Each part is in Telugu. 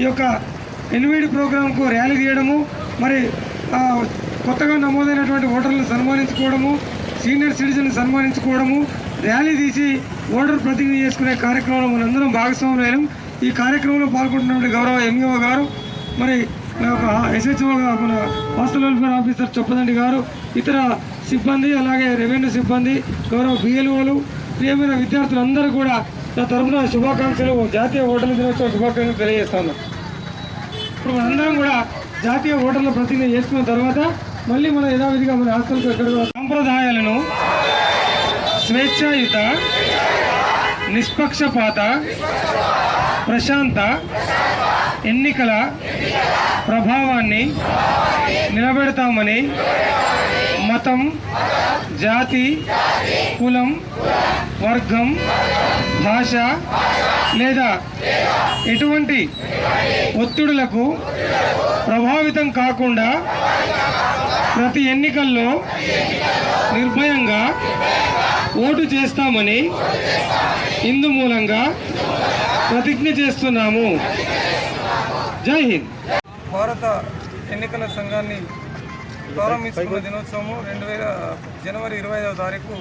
ఈ యొక్క ఎలివేడి ప్రోగ్రాంకు ర్యాలీ తీయడము మరి కొత్తగా నమోదైనటువంటి ఓటర్లను సన్మానించుకోవడము సీనియర్ సిటిజన్ సన్మానించుకోవడము ర్యాలీ తీసి ఓటర్ ప్రతిజ్ఞ చేసుకునే కార్యక్రమంలో మనందరం భాగస్వాములైనం ఈ కార్యక్రమంలో పాల్గొంటున్నటువంటి గౌరవ ఎంఈఓ గారు మరి యొక్క ఎస్హెచ్ఓ మన హాస్టల్ వెల్ఫేర్ ఆఫీసర్ చొప్పదండి గారు ఇతర సిబ్బంది అలాగే రెవెన్యూ సిబ్బంది గౌరవ బిఎల్ఓలు ప్రియమైన విద్యార్థులందరూ కూడా నా తరఫున శుభాకాంక్షలు. జాతీయ ఓటర్ల దినోత్సవ శుభాకాంక్షలు తెలియజేస్తాను. ఇప్పుడు మనందరం కూడా జాతీయ ఓటర్ల ప్రతిజ్ఞ చేసుకున్న తర్వాత మళ్ళీ మన యథావిధిగా మన హాస్టల్కి ఎక్కడ సాంప్రదాయాలను స్వేచ్ఛాయుత నిష్పక్షపాత ప్రశాంత ఎన్నికల ప్రభావాన్ని నిలబెడతామని మతం జాతి కులం వర్గం భాష లేదా ఎటువంటి ఒత్తిడులకు ప్రభావితం కాకుండా ప్రతి ఎన్నికల్లో నిర్భయంగా ఓటు చేస్తామని ఇందు మూలంగా ప్రతిజ్ఞ చేస్తున్నాము. జై హింద్. భారత ఎన్నికల సంఘాన్ని ప్రారంభించుకున్న దినోత్సవము రెండు వేల జనవరి ఇరవై ఐదవ తారీఖు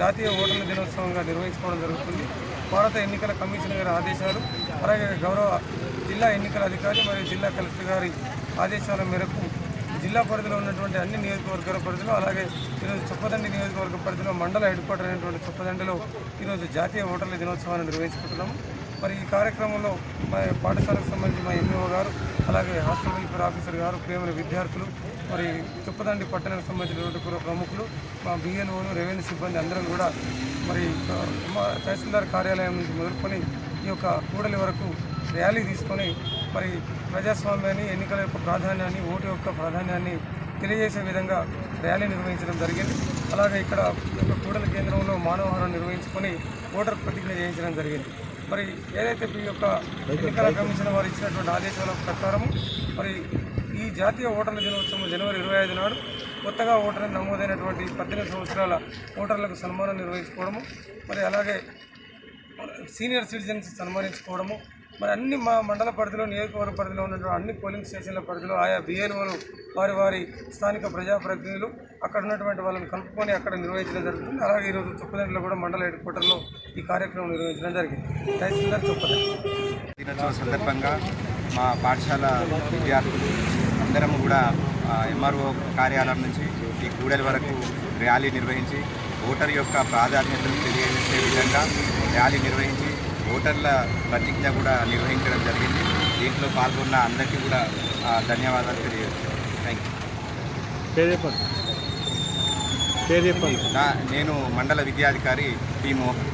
జాతీయ ఓటర్ల దినోత్సవంగా నిర్వహించుకోవడం జరుగుతుంది. భారత ఎన్నికల కమిషన్ గారి ఆదేశాలు అలాగే గౌరవ జిల్లా ఎన్నికల అధికారి మరియు జిల్లా కలెక్టర్ గారి ఆదేశాల మేరకు జిల్లా పరిధిలో ఉన్నటువంటి అన్ని నియోజకవర్గాల పరిధిలో అలాగే ఈరోజు చొప్పదండి నియోజకవర్గ పరిధిలో మండల హెడ్ క్వార్టర్ అయినటువంటి చొప్పదండిలో ఈరోజు జాతీయ ఓటర్ల దినోత్సవాన్ని నిర్వహించుకుంటున్నాము. మరి ఈ కార్యక్రమంలో మా పాఠశాలకు సంబంధించి మా ఎంఈఓ గారు అలాగే హాస్టల్ వెల్ఫేర్ ఆఫీసర్ గారు ప్రేమ విద్యార్థులు మరి చుప్పదండి పట్టణానికి సంబంధించినటువంటి కూడా ప్రముఖులు మా బిఎన్ఓలు రెవెన్యూ సిబ్బంది అందరం కూడా మరి మా తహసీల్దార్ కార్యాలయం నుంచి మొదలుకొని ఈ యొక్క కూడలి వరకు ర్యాలీ తీసుకొని మరి ప్రజాస్వామ్యాన్ని ఎన్నికల యొక్క ప్రాధాన్యాన్ని ఓటు యొక్క ప్రాధాన్యాన్ని తెలియజేసే విధంగా ర్యాలీ నిర్వహించడం జరిగింది. అలాగే ఇక్కడ యొక్క కూడలి కేంద్రంలో మానవహారం నిర్వహించుకొని ఓటర్ ప్రతిజ్ఞ చేయించడం జరిగింది. మరి ఏదైతే ఈ యొక్క ఎన్నికల కమిషన్ వారు ఇచ్చినటువంటి ఆదేశాల ప్రకారం మరి ఈ జాతీయ ఓటర్ల దినోత్సవం జనవరి ఇరవై ఐదు నాడు కొత్తగా ఓటర్ నమోదైనటువంటి పద్దెనిమిది సంవత్సరాల ఓటర్లకు సన్మానం నిర్వహించుకోవడము మరి అలాగే సీనియర్ సిటిజన్స్ సన్మానించుకోవడము మరి అన్ని మా మండల పరిధిలో నియోజకవర్గ పరిధిలో ఉన్నటువంటి అన్ని పోలింగ్ స్టేషన్ల పరిధిలో ఆయా బిఎల్ఓలు వారి వారి స్థానిక ప్రజాప్రతినిధులు అక్కడ ఉన్నటువంటి వాళ్ళని కలుపుకొని అక్కడ నిర్వహించడం జరుగుతుంది. అలాగే ఈరోజు చొప్పదండిలో కూడా మండల హెడ్ క్వార్టర్లో ఈ కార్యక్రమం నిర్వహించడం జరిగింది. తహసీల్దార్ చొప్పదండి దినోత్సవం సందర్భంగా మా పాఠశాల విద్యార్థులు అందరం కూడా ఎంఆర్ఓ కార్యాలయం నుంచి ఈ కూడలి వరకు ర్యాలీ నిర్వహించి ఓటర్ యొక్క ప్రాధాన్యతను తెలియజేసే విధంగా ర్యాలీ నిర్వహించి ఓటర్ల ప్రతిజ్ఞ కూడా నిర్వహించడం జరిగింది. దీంట్లో పాల్గొన్న అందరికీ కూడా ధన్యవాదాలు తెలియజేస్తున్నాను. థ్యాంక్ యూ నేను మండల విద్యాధికారి పి మోహన్.